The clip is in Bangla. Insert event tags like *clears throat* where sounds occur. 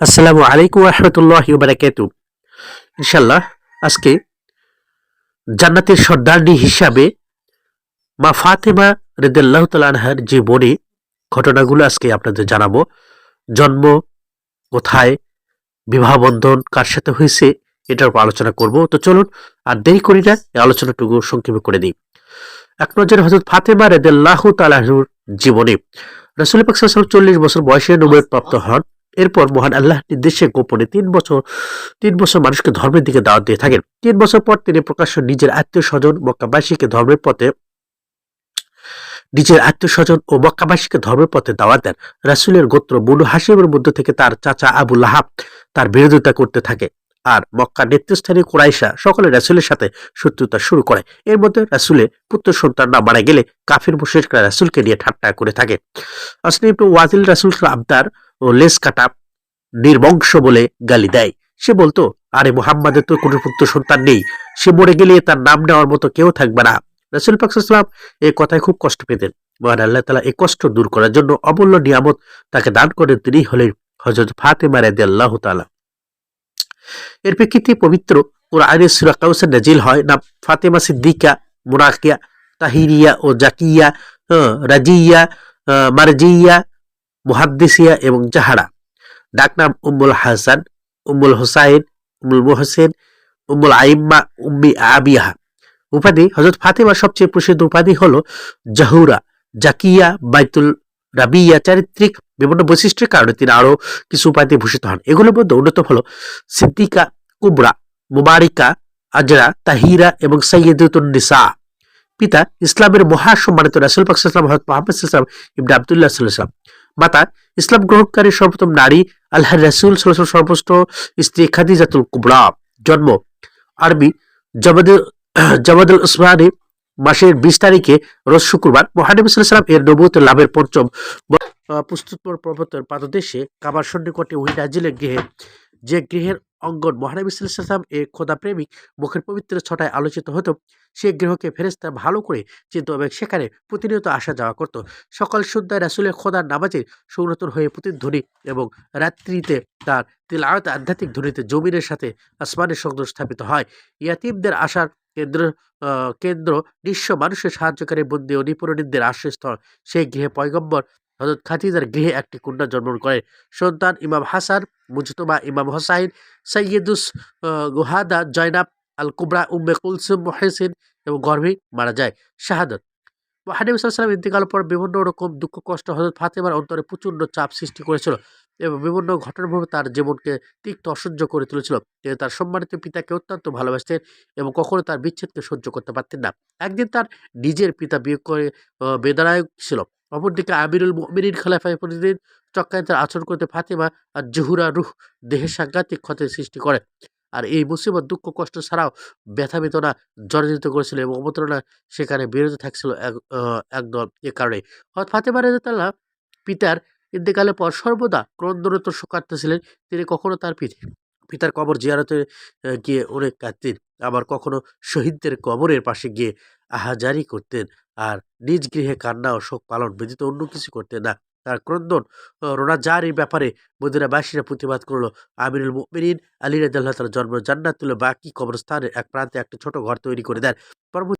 আসসালামু আলাইকুম রহমতুল্লাহ বারাকাতু ইনশাল্লাহ আজকে জান্নাতের সর্দারনি হিসাবে মা ফাতেমা রেদাল্লাহ তালানহার যে বনে ঘটনাগুলো আজকে আপনাদের জানাব। জন্ম কোথায়, বিবাহ বন্ধন কার সাথে হয়েছে, এটার উপর আলোচনা করব। তো চলুন, আর দেরি করি না, এই আলোচনাটুকু সংক্ষেপে করে দিই এক নজরে হজরত ফাতেমা রেদাল্লাহ তালাহুর জীবনে। রসুল পাক সাল্লাল্লাহু আলাইহি ওয়াসাল্লাম চল্লিশ বছর বয়সে নবুয়ত প্রাপ্ত হন। এরপর মহান আল্লাহ নির্দেশে গোপনে তিন বছর তিন বছর মানুষকে ধর্মের দিকে দাওয়াত দিয়ে থাকেন। তিন বছর পর তিনি প্রকাশ্য নিজের আত্মীয় স্বজন মক্কাবাসীকে ধর্মের পথে, নিজের আত্মীয় স্বজন ও মক্কাবাসীকে ধর্মের পথে দাওয়াত দেন। রাসুলের গোত্র বনু হাসিমের মধ্যে থেকে তার চাচা আবু লাহাব তার বিরোধিতা করতে থাকে। আর মক্কা নেতৃস্থানীয় কুরাইশা সকলে রাসুলের সাথে শত্রুতা শুরু করে। এর মধ্যে রাসুলের পুত্র সন্তান না মারা গেলে কাফির মুশরিকরা রাসুলকে নিয়ে ঠাট্টা করে থাকে। আসলে ওয়াজিল রাসুল আবদার ও লেস কাটা নির্বংশ বলে গালি দেয়। সে বলতো আরে মোহাম্মদের তো কোনো পুত্র সন্তান নেই। সে মরে গেলে তার নাম নেওয়ার মতো কেউ থাকবে না। রসুল পাকসাল্লাম এই কথায় খুব কষ্ট পেতেন। মহান আল্লাহ তালা এই কষ্ট দূর করার জন্য অমূল্য নিয়ামত তাকে দান করেন। তিনি হলেন হজরত ফাতেমা রাদি আল্লাহ তালা এর প্রেক্ষিতে পবিত্র কোরআনে সুরা কাউসার নাজিল হয়। না ফাতেমা সিদ্দিকা মুরাকিয়া তাহিরিয়া ও জাকিয়া আহ, রাজিয়া মারজিয়া মুহাদ্দিসিয়া এবং জাহারা। ডাকনাম উম্মুল হাসান, উম্মুল হোসাইন, উম্মুল মোহসেন, উম্মুল আইম্মা, উম্মি আবিয়াহা উপাধি হজরত ফাতেমার সবচেয়ে প্রসিদ্ধ উপাধি হলো জাহুরা, জাকিয়া, বাইতুল রাবিয়া চারিত্রিক বিভিন্ন বৈশিষ্ট্যের কারণে তিনি আরও কিছু উপাধি ভূষিত হন। এগুলোর মধ্যে অন্যতম হলো সিদ্দিকা, কুবরা, মুবারিকা, আজরা, তাহিরা এবং সৈয়দুতুন নিসা। পিতা ইসলামের মহাসম্মানিত রাসুল পাকসাল্লাম হজরত মোহাম্মদ সাল্লাম ইবনে আবদুল্লাহ সাল্লাম। মাতা ইসলাম গ্রহণকারী সর্বপ্রথম নারী আল্লাহ রাসুল সর্বোচ্চ স্ত্রী খাদিজাতুল কুবরা। জন্ম আরবি জবাদুল *clears throat* জবাদুল উসমানী মাসের বিশ তারিখে রোজ শুক্রবার মহানবী সাল্লাম এর নবুত লাভের পঞ্চম প্রস্তুত পর্বতের পাদদেশে কাবার সন্নিকটে ওই নাজিলের গৃহে, যে গৃহের অঙ্গন মহানবী সাল্লাম এ খোদা প্রেমিক মুখের পবিত্র ছটায় আলোচিত হতো। সে গৃহকে ফেরেস্তা ভালো করে চিনত এবং সেখানে প্রতিনিয়ত আসা যাওয়া করত। সকাল সন্ধ্যায় রাসুলের খোদার নামাজে সংরতন হয়ে প্রতিধ্বনি এবং রাত্রিতে তার তিলাওয়াত আধ্যাত্মিক ধ্বনিতে জমিনের সাথে আসমানের সংযোগ স্থাপিত হয়। ইয়াতিমদের আসার কেন্দ্র কেন্দ্র নিঃস্ব মানুষের সাহায্যকারী বন্দী ও নিপুণীদের আশ্রয়স্থল। সেই গৃহে পয়গম্বর হজরত খাতিজার গৃহে একটি কন্যা জন্মগ্রহণ করে। সন্তান ইমাম হাসান, মুজতমা ইমাম হোসাইন সৈয়দুস গুহাদা, জয়নাব আল কুবরা উম্মে কুলসুম, মহেসিন এবং গর্ভে মারা যায়। শাহাদত। মহানবী সাল্লাম ইন্তেকাল পর বিভিন্ন রকম দুঃখ, কষ্ট হজরত ফাতেমার অন্তরে প্রচণ্ড চাপ সৃষ্টি করেছিল এবং বিভিন্ন ঘটনাভাবে তার জীবনকে তিক্ত অসহ্য করে তুলেছিল। তিনি তার সম্মানিত পিতাকে অত্যন্ত ভালোবাসতেন এবং কখনো তার বিচ্ছেদকে সহ্য করতে পারতেন না। একদিন তার নিজের পিতা বিয়োগ করে বেদনায়ক ছিল। অপরদিকে আমিরুল মিনীর খেলাফায় প্রতিদিন চক্রান্তের আচরণ করতে ফাতেমা আর জহুরা রুহ দেহের সাংঘাতিক ক্ষতির সৃষ্টি করে। আর এই মুসিবত, দুঃখ, কষ্ট ছাড়াও ব্যথা, বেদনা জর্জরিত করেছিল এবং অবতরণা সেখানে বিরত থাকছিল একদল এ কারণে ফাতেমা রেজাতাল্লাহ পিতার ইন্তেকালের পর সর্বদা ক্রন্দনত শোকার্ত ছিলেন। তিনি কখনো তার পিতা পিতার কবর জিয়ারতে গিয়ে অনেক কাঁদতেন। আবার কখনো শহীদদের কবরের পাশে গিয়ে আহাজারি করতেন। আর নিজ গৃহে কান্না ও শোক পালন ব্যতীত অন্য কিছু করতেন না। তার ক্রন্দন রোনাজারির ব্যাপারে মদিনাবাসীরা প্রতিবাদ করল। আমিরুল মুমিনিন আলী রাজাল্লাহ তার জন্ম জান্নাতুল বাকি কবরস্থানের এক প্রান্তে একটা ছোট ঘর তৈরি করে দেন। পরবর্তী